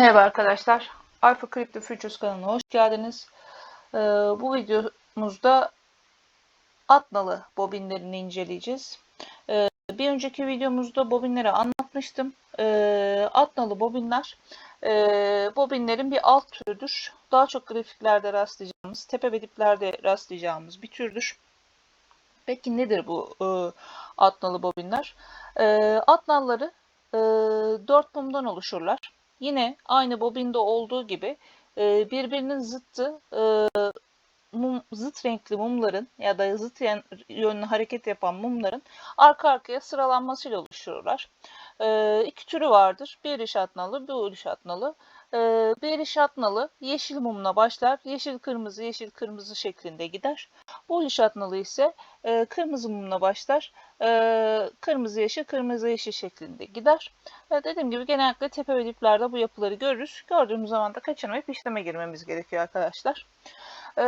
Merhaba arkadaşlar. Alpha Crypto Futures kanalına hoş geldiniz. Ee, bu videomuzda Atnalı bobinlerini inceleyeceğiz. Ee, bir önceki videomuzda bobinleri anlatmıştım. Ee, Atnalı bobinler e, bobinlerin bir alt türüdür. Daha çok grafiklerde rastlayacağımız, tepe ve diplerde rastlayacağımız bir türdür. Peki nedir bu e, Atnalı bobinler? E, Atnalları e, dört mumdan oluşurlar. Yine aynı bobinde olduğu gibi e, birbirinin zıttı e, mum, zıt renkli mumların ya da zıt yönlü hareket yapan mumların arka arkaya sıralanmasıyla oluşurlar. E, iki türü vardır. Bir iş atnalı, bir iş atnalı. E, bir iş atnalı yeşil mumla başlar. Yeşil kırmızı yeşil kırmızı şeklinde gider. Bu iş atnalı ise e, kırmızı mumla başlar. E, kırmızı yeşil kırmızı yeşil şeklinde gider. E, dediğim gibi genellikle tepe ve diplerde bu yapıları görürüz. Gördüğümüz zaman da kaçırmayıp işleme girmemiz gerekiyor arkadaşlar. E,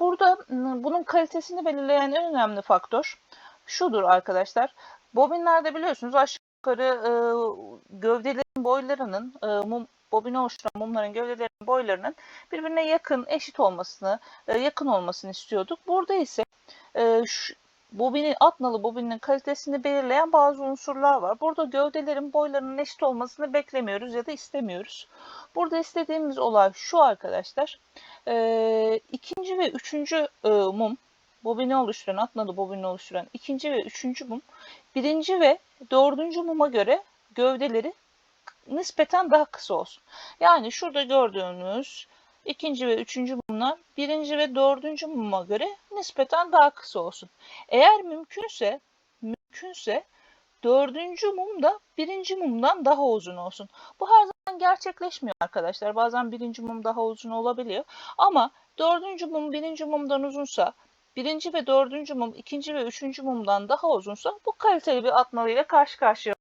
burada bunun kalitesini belirleyen en önemli faktör şudur arkadaşlar. Bobinlerde biliyorsunuz aşağı yukarı e, gövdelerin boylarının e, mum bobine oluşturan mumların gövdelerinin boylarının birbirine yakın, eşit olmasını, e, yakın olmasını istiyorduk. Burada ise e, şu, bobinin, atnalı bobinin kalitesini belirleyen bazı unsurlar var. Burada gövdelerin boylarının eşit olmasını beklemiyoruz ya da istemiyoruz. Burada istediğimiz olay şu arkadaşlar. E, ikinci ve üçüncü e, mum, bobini oluşturan, atnalı bobini oluşturan ikinci ve üçüncü mum, birinci ve dördüncü muma göre gövdeleri nispeten daha kısa olsun. Yani şurada gördüğünüz ikinci ve üçüncü mumlar birinci ve dördüncü muma göre nispeten daha kısa olsun. Eğer mümkünse mümkünse dördüncü mum da birinci mumdan daha uzun olsun. Bu her zaman gerçekleşmiyor arkadaşlar. Bazen birinci mum daha uzun olabiliyor. Ama dördüncü mum birinci mumdan uzunsa birinci ve dördüncü mum ikinci ve üçüncü mumdan daha uzunsa bu kaliteli bir atmalıyla karşı karşıya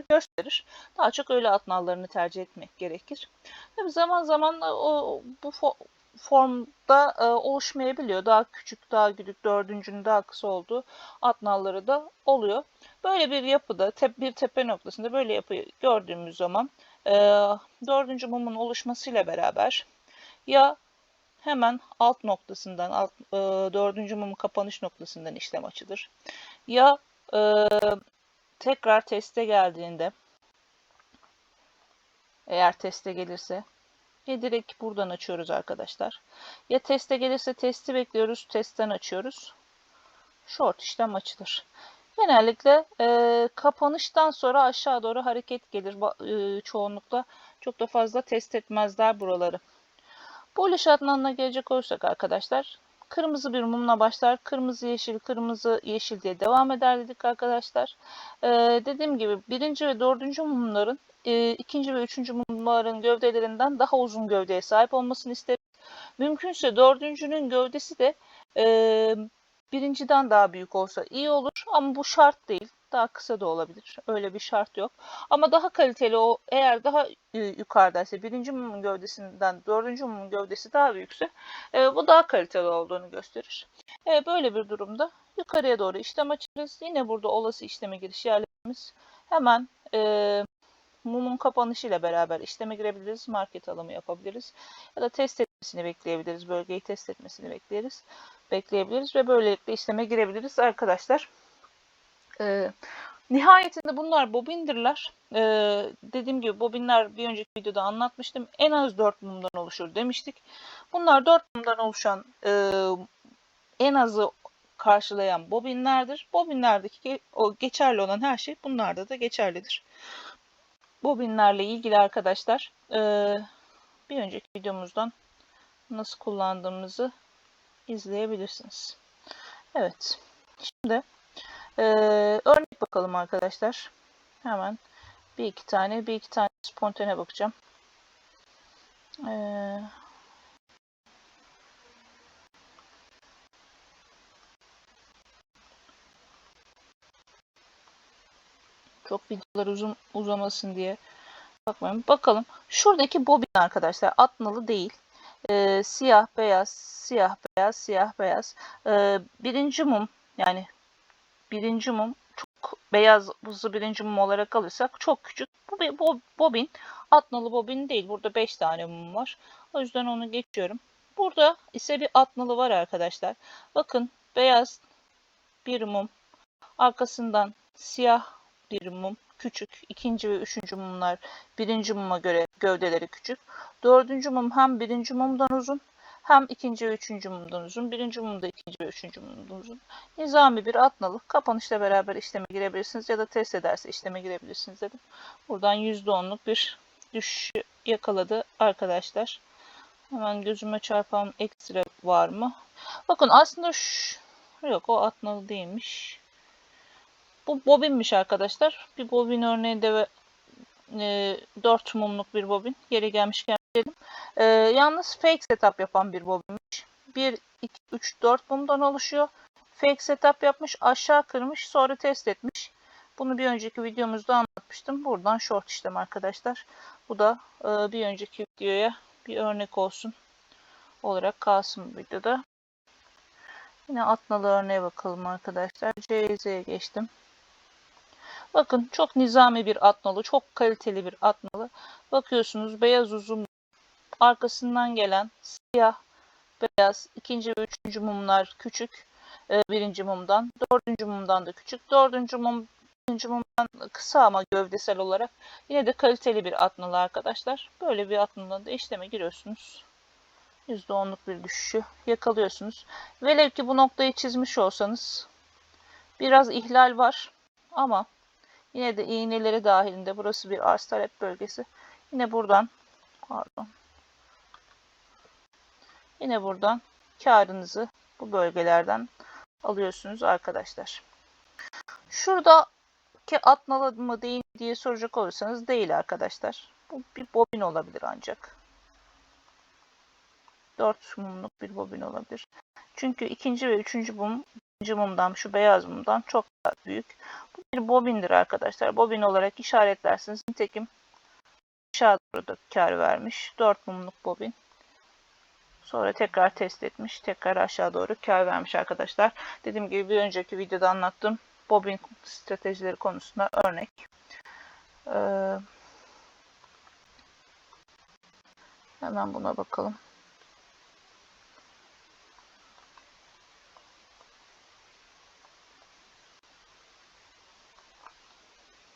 gösterir. Daha çok öyle atnallarını tercih etmek gerekir. Tabi zaman zaman o bu fo formda e, oluşmayabiliyor. Daha küçük, daha büyük, dördüncünün daha kısa olduğu atnalları da oluyor. Böyle bir yapıda, tep bir tepe noktasında böyle yapıyı gördüğümüz zaman e, dördüncü mumun oluşmasıyla beraber ya hemen alt noktasından, alt, e, dördüncü mumun kapanış noktasından işlem açılır. Ya e, tekrar teste geldiğinde eğer teste gelirse ya direkt buradan açıyoruz arkadaşlar. Ya teste gelirse testi bekliyoruz. Testten açıyoruz. Short işlem açılır. Genellikle e, kapanıştan sonra aşağı doğru hareket gelir. E, çoğunlukla çok da fazla test etmezler buraları. Bullish adlanına gelecek olursak arkadaşlar kırmızı bir mumla başlar. Kırmızı yeşil kırmızı yeşil diye devam eder dedik arkadaşlar. Ee, dediğim gibi birinci ve dördüncü mumların e, ikinci ve üçüncü mumların gövdelerinden daha uzun gövdeye sahip olmasını isteriz. Mümkünse dördüncünün gövdesi de e, birinciden daha büyük olsa iyi olur ama bu şart değil. Daha kısa da olabilir. Öyle bir şart yok. Ama daha kaliteli o eğer daha yukarıdaysa birinci mumun gövdesinden dördüncü mumun gövdesi daha büyükse e, bu daha kaliteli olduğunu gösterir. E, böyle bir durumda yukarıya doğru işlem açarız. Yine burada olası işleme giriş yerlerimiz hemen e, mumun kapanışı ile beraber işleme girebiliriz. Market alımı yapabiliriz. Ya da test etmesini bekleyebiliriz. Bölgeyi test etmesini bekleriz. Bekleyebiliriz ve böylelikle işleme girebiliriz arkadaşlar. Ee, nihayetinde bunlar bobindirler. Ee, dediğim gibi bobinler bir önceki videoda anlatmıştım. En az 4 mumdan oluşur demiştik. Bunlar 4 mumdan oluşan e, en azı karşılayan bobinlerdir. Bobinlerdeki o geçerli olan her şey bunlarda da geçerlidir. Bobinlerle ilgili arkadaşlar e, bir önceki videomuzdan nasıl kullandığımızı izleyebilirsiniz. Evet. Şimdi ee, örnek bakalım arkadaşlar. Hemen bir iki tane, bir iki tane spontane bakacağım. Ee, çok videolar uzun uzamasın diye bakmayın. Bakalım. Şuradaki bobin arkadaşlar atnalı değil. Ee, siyah beyaz, siyah beyaz, siyah beyaz. Ee, birinci mum yani birinci mum çok beyaz buzlu birinci mum olarak alırsak çok küçük Bu bobin. Atnalı bobin değil. Burada 5 tane mum var. O yüzden onu geçiyorum. Burada ise bir atnalı var arkadaşlar. Bakın beyaz bir mum. Arkasından siyah bir mum. Küçük. ikinci ve üçüncü mumlar birinci muma göre gövdeleri küçük. Dördüncü mum hem birinci mumdan uzun hem ikinci ve üçüncü mumdan uzun. Birinci mum da ikinci ve üçüncü mumdan uzun. Nizami bir atnalı. Kapanışla beraber işleme girebilirsiniz ya da test ederse işleme girebilirsiniz dedim. Buradan %10'luk bir düşüş yakaladı arkadaşlar. Hemen gözüme çarpan ekstra var mı? Bakın aslında şu... Yok o atnalı değilmiş. Bu bobinmiş arkadaşlar. Bir bobin örneği de ve e, 4 mumluk bir bobin. Geri gelmişken dedim. E, yalnız fake setup yapan bir bobinmiş. 1, 2, 3, 4 mumdan oluşuyor. Fake setup yapmış, aşağı kırmış, sonra test etmiş. Bunu bir önceki videomuzda anlatmıştım. Buradan short işlem arkadaşlar. Bu da e, bir önceki videoya bir örnek olsun olarak kalsın bu videoda. Yine atnalı örneğe bakalım arkadaşlar. CZ'ye geçtim. Bakın çok nizami bir atnalı, çok kaliteli bir atnalı. Bakıyorsunuz beyaz uzun arkasından gelen siyah, beyaz, ikinci ve üçüncü mumlar küçük. e, birinci mumdan. Dördüncü mumdan da küçük. Dördüncü mum birinci mumdan kısa ama gövdesel olarak. Yine de kaliteli bir atnalı arkadaşlar. Böyle bir atnalıda da işleme giriyorsunuz. %10'luk bir düşüşü yakalıyorsunuz. Velev ki bu noktayı çizmiş olsanız biraz ihlal var ama yine de iğneleri dahilinde burası bir arz talep bölgesi. Yine buradan pardon. Yine buradan karınızı bu bölgelerden alıyorsunuz arkadaşlar. Şurada ki atnalı mı değil diye soracak olursanız değil arkadaşlar. Bu bir bobin olabilir ancak. 4 mumluk bir bobin olabilir. Çünkü ikinci ve üçüncü mum, ikinci mumdan şu beyaz mumdan çok daha büyük. Bu bir bobindir arkadaşlar. Bobin olarak işaretlersiniz. Nitekim aşağı doğru da kar vermiş. 4 mumluk bobin. Sonra tekrar test etmiş. Tekrar aşağı doğru kar vermiş arkadaşlar. Dediğim gibi bir önceki videoda anlattım. Bobin stratejileri konusunda örnek. Ee, hemen buna bakalım.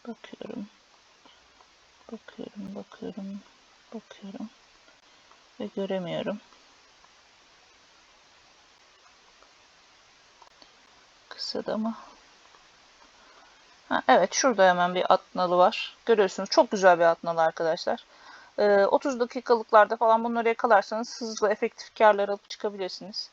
Bakıyorum. Bakıyorum, bakıyorum, bakıyorum. Ve göremiyorum. Kısada mı? Ha, evet şurada hemen bir atnalı var. Görüyorsunuz çok güzel bir atnalı arkadaşlar. Ee, 30 dakikalıklarda falan bunları yakalarsanız hızlı efektif karlar alıp çıkabilirsiniz.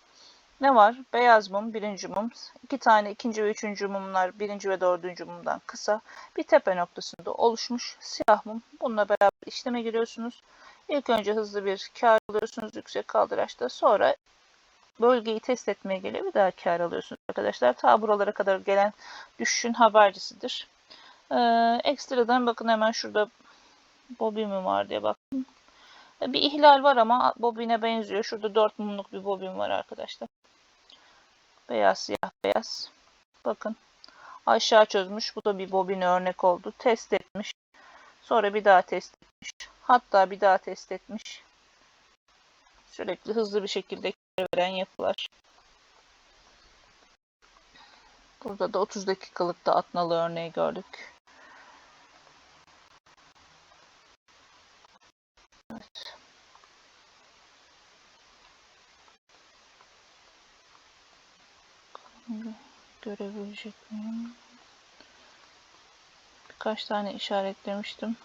Ne var? Beyaz mum, birinci mum. iki tane ikinci ve üçüncü mumlar birinci ve dördüncü mumdan kısa. Bir tepe noktasında oluşmuş siyah mum. Bununla beraber işleme giriyorsunuz. İlk önce hızlı bir kar alıyorsunuz yüksek kaldıraçta. Sonra bölgeyi test etmeye geliyor. Bir daha kar alıyorsunuz arkadaşlar. Ta buralara kadar gelen düşüşün habercisidir. Ee, ekstradan bakın hemen şurada bobin mi var diye baktım. Bir ihlal var ama bobine benziyor. Şurada 4 mumluk bir bobin var arkadaşlar. Beyaz siyah beyaz. Bakın aşağı çözmüş. Bu da bir bobin örnek oldu. Test etmiş. Sonra bir daha test etmiş. Hatta bir daha test etmiş. Sürekli hızlı bir şekilde veren yapılar. Burada da 30 dakikalıkta atnalı örneği gördük. Evet. Görebilecek miyim? Birkaç tane işaretlemiştim.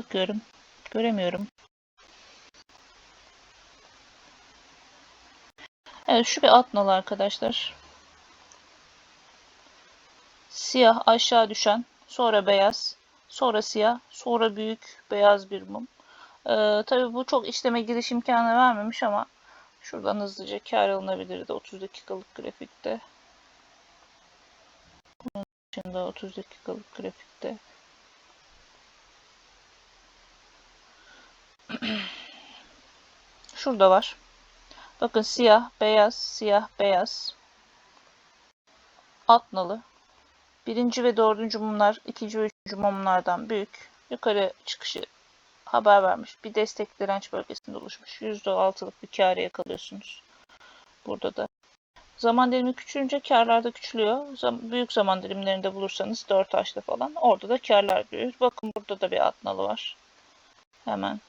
Bakıyorum. Göremiyorum. Evet şu bir atnalı arkadaşlar. Siyah aşağı düşen, sonra beyaz, sonra siyah, sonra büyük beyaz bir mum. Ee, tabii bu çok işleme giriş imkanı vermemiş ama şuradan hızlıca kar alınabilirdi 30 dakikalık grafikte. Bunun dışında 30 dakikalık grafikte. Şurada var. Bakın siyah, beyaz, siyah, beyaz. Alt nalı. Birinci ve dördüncü mumlar ikinci ve üçüncü mumlardan büyük. Yukarı çıkışı haber vermiş. Bir destek direnç bölgesinde oluşmuş. %6'lık bir kârı yakalıyorsunuz. Burada da. Zaman dilimi küçülünce karlar da küçülüyor. Büyük zaman dilimlerinde bulursanız 4 açta falan orada da karlar büyür. Bakın burada da bir atnalı var. Hemen.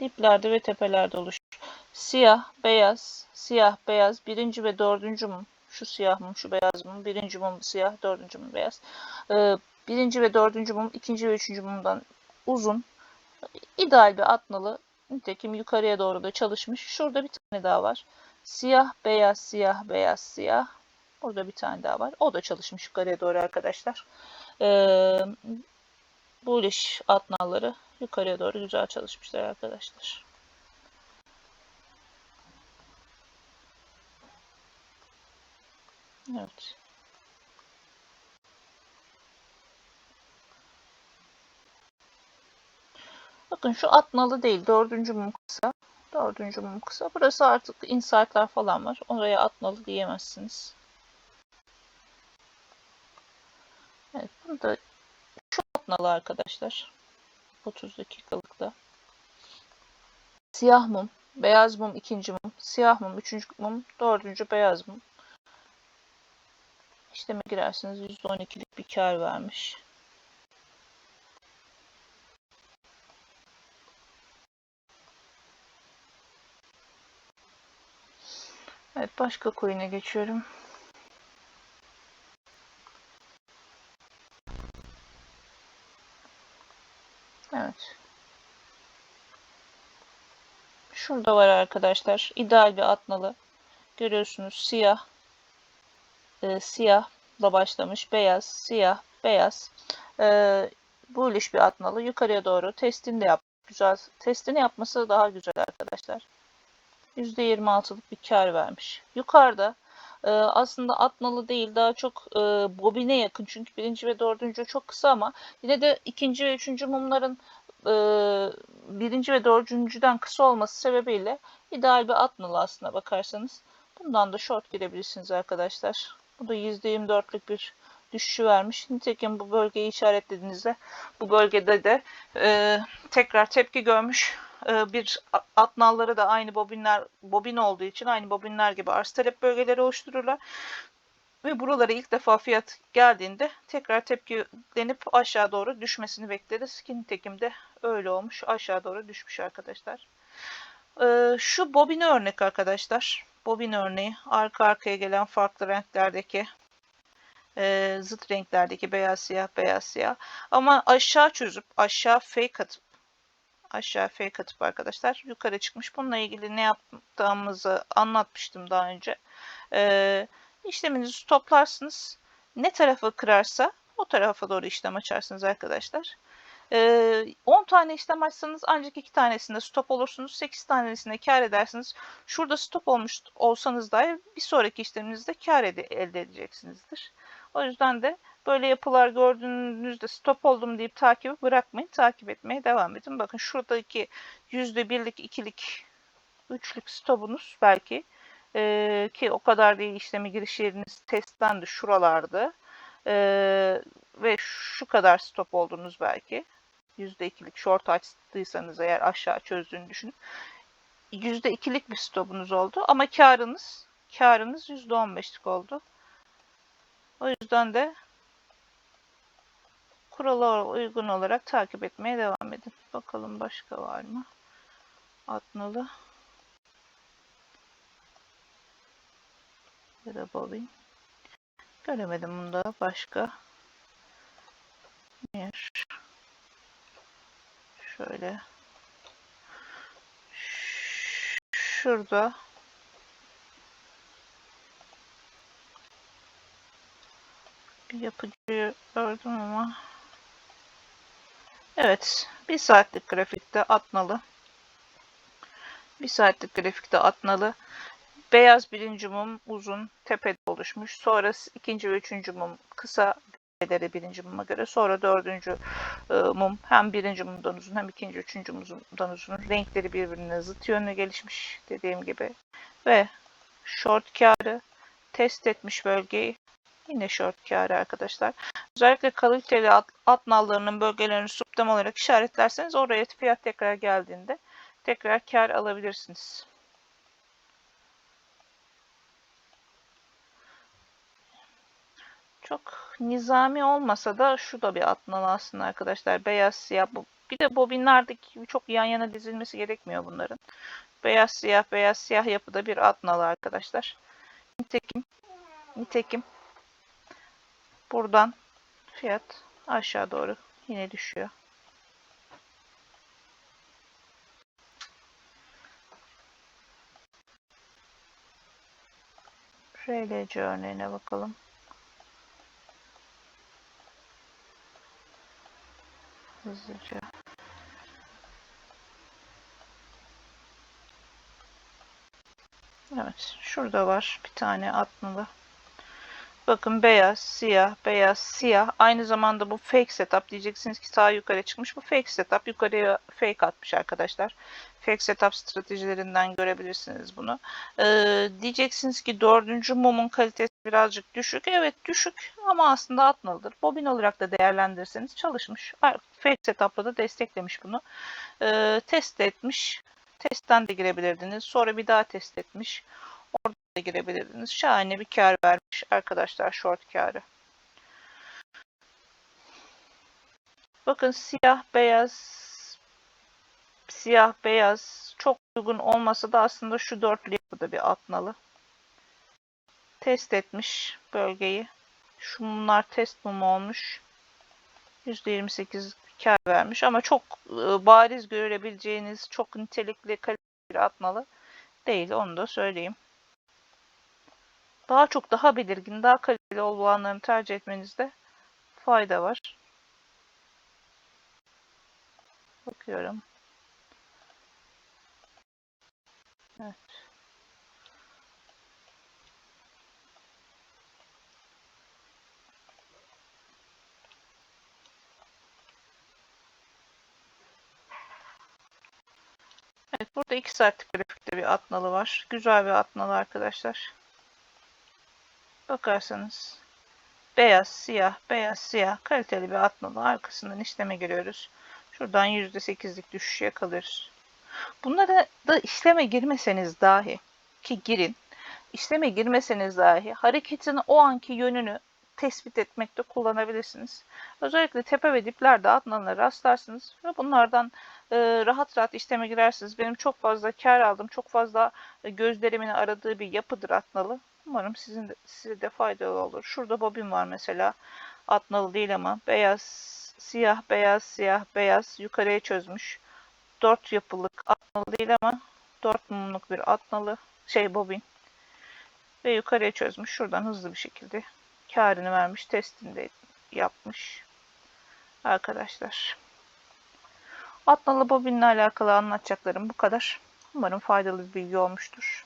Diplerde ve tepelerde oluşur. Siyah, beyaz, siyah, beyaz. Birinci ve dördüncü mum. Şu siyah mum, şu beyaz mum. Birinci mum siyah, dördüncü mum beyaz. Ee, birinci ve dördüncü mum, ikinci ve üçüncü mumdan uzun. İdeal bir atnalı. Nitekim yukarıya doğru da çalışmış. Şurada bir tane daha var. Siyah, beyaz, siyah, beyaz, siyah. Burada bir tane daha var. O da çalışmış yukarıya doğru arkadaşlar. Ee, bu iş atnalları yukarıya doğru güzel çalışmışlar arkadaşlar. Evet. Bakın şu atnalı değil. Dördüncü mum kısa. Dördüncü mum kısa. Burası artık insight'lar falan var. Oraya atnalı diyemezsiniz. Evet. Burada şu atnalı arkadaşlar. 30 dakikalıkta. Siyah mum. Beyaz mum ikinci mum. Siyah mum üçüncü mum. Dördüncü beyaz mum. İşleme girerseniz %12'lik bir kar vermiş. Evet başka coin'e geçiyorum. Evet. Şurada var arkadaşlar. İdeal bir atnalı. Görüyorsunuz siyah. E, siyahla başlamış. Beyaz, siyah, beyaz. E, bu iliş bir atnalı. Yukarıya doğru testini de yap. Güzel. Testini yapması daha güzel arkadaşlar. %26'lık bir kar vermiş. Yukarıda e, aslında atnalı değil daha çok e, bobine yakın çünkü birinci ve dördüncü çok kısa ama yine de ikinci ve üçüncü mumların e, birinci ve dördüncüden kısa olması sebebiyle ideal bir atnalı aslına bakarsanız. Bundan da short girebilirsiniz arkadaşlar. Bu da %24'lük bir düşüşü vermiş. Nitekim bu bölgeyi işaretlediğinizde bu bölgede de e, tekrar tepki görmüş e, bir atnalları da aynı bobinler bobin olduğu için aynı bobinler gibi arz talep bölgeleri oluştururlar. Ve buralara ilk defa fiyat geldiğinde tekrar tepkilenip aşağı doğru düşmesini bekleriz. Ki nitekim de öyle olmuş. Aşağı doğru düşmüş arkadaşlar. Ee, şu bobin örnek arkadaşlar. Bobin örneği arka arkaya gelen farklı renklerdeki e, zıt renklerdeki beyaz siyah beyaz siyah. Ama aşağı çözüp aşağı fake atıp aşağı fake atıp arkadaşlar yukarı çıkmış. Bununla ilgili ne yaptığımızı anlatmıştım daha önce. Ee, işleminizi stoplarsınız. Ne tarafa kırarsa o tarafa doğru işlem açarsınız arkadaşlar. Ee, 10 tane işlem açsanız ancak 2 tanesinde stop olursunuz. 8 tanesinde kar edersiniz. Şurada stop olmuş olsanız dahi bir sonraki işleminizde kar elde edeceksinizdir. O yüzden de böyle yapılar gördüğünüzde stop oldum deyip takibi bırakmayın. Takip etmeye devam edin. Bakın şuradaki %1'lik, 2'lik, 3'lük stopunuz belki ee, ki o kadar değil işleme giriş yeriniz testlendi şuralardı. Ee, ve şu kadar stop oldunuz belki. %2'lik short açtıysanız eğer aşağı çözdüğünü düşünün. %2'lik bir stopunuz oldu ama karınız karınız %15'lik oldu. O yüzden de kurala uygun olarak takip etmeye devam edin. Bakalım başka var mı? Atnalı. Ya da bobin. Göremedim bunda başka. Bir. Şöyle. Şurada. Yapıcıyı gördüm ama. Evet. Bir saatlik grafikte atnalı. Bir saatlik grafikte atnalı. Beyaz birinci mum uzun tepede oluşmuş. Sonra ikinci ve üçüncü mum kısa renkleri birinci muma göre. Sonra dördüncü e, mum hem birinci mumdan uzun hem ikinci, üçüncü mumdan uzun. Renkleri birbirine zıt yönlü gelişmiş dediğim gibi. Ve short kağıdı test etmiş bölgeyi. Yine short kağıdı arkadaşlar. Özellikle kaliteli at, at nallarının bölgelerini subtem olarak işaretlerseniz oraya fiyat tekrar geldiğinde tekrar kar alabilirsiniz. Çok nizami olmasa da şu da bir atnalı aslında arkadaşlar. Beyaz siyah. Bu. Bir de bobinlerdeki çok yan yana dizilmesi gerekmiyor bunların. Beyaz siyah beyaz siyah yapıda bir atnalı arkadaşlar. Nitekim nitekim buradan fiyat aşağı doğru yine düşüyor. RLC örneğine bakalım. Hızlıca. Evet, şurada var bir tane atmalı. Bakın beyaz, siyah, beyaz, siyah. Aynı zamanda bu fake setup diyeceksiniz ki sağ yukarı çıkmış. Bu fake setup yukarıya fake atmış arkadaşlar. Fake setup stratejilerinden görebilirsiniz bunu. Ee, diyeceksiniz ki dördüncü mumun kalitesi birazcık düşük. Evet düşük ama aslında atmalıdır. Bobin olarak da değerlendirirseniz çalışmış. Fake setup'la da desteklemiş bunu. Ee, test etmiş. Testten de girebilirdiniz. Sonra bir daha test etmiş. Girebilirdiniz. Şahane bir kar vermiş arkadaşlar short karı. Bakın siyah beyaz siyah beyaz çok uygun olmasa da aslında şu dörtlü yapıda bir atnalı. Test etmiş bölgeyi. Şu mumlar test mumu olmuş. %28 kar vermiş ama çok e, bariz görebileceğiniz çok nitelikli kaliteli bir atnalı değil onu da söyleyeyim. Daha çok daha belirgin, daha kaliteli olanlarını tercih etmenizde fayda var. Bakıyorum. Evet. Evet burada 2 saatlik grafikte bir atnalı var. Güzel bir atnalı arkadaşlar. Bakarsanız beyaz, siyah, beyaz, siyah kaliteli bir atnalı arkasından işleme giriyoruz. Şuradan %8'lik düşüş yakalıyoruz. Bunlara da işleme girmeseniz dahi ki girin. İşleme girmeseniz dahi hareketin o anki yönünü tespit etmekte kullanabilirsiniz. Özellikle tepe ve diplerde atlanlara rastlarsınız ve bunlardan e, rahat rahat işleme girersiniz. Benim çok fazla kar aldım, çok fazla e, gözlerimin aradığı bir yapıdır atnalı. Umarım sizin de, size de faydalı olur. Şurada bobin var mesela. Atnalı değil ama beyaz, siyah, beyaz, siyah, beyaz yukarıya çözmüş. Dört yapılık atnalı değil ama dört mumluk bir atnalı şey bobin. Ve yukarıya çözmüş. Şuradan hızlı bir şekilde karını vermiş. Testini de yapmış. Arkadaşlar. Atnalı bobinle alakalı anlatacaklarım bu kadar. Umarım faydalı bir bilgi olmuştur.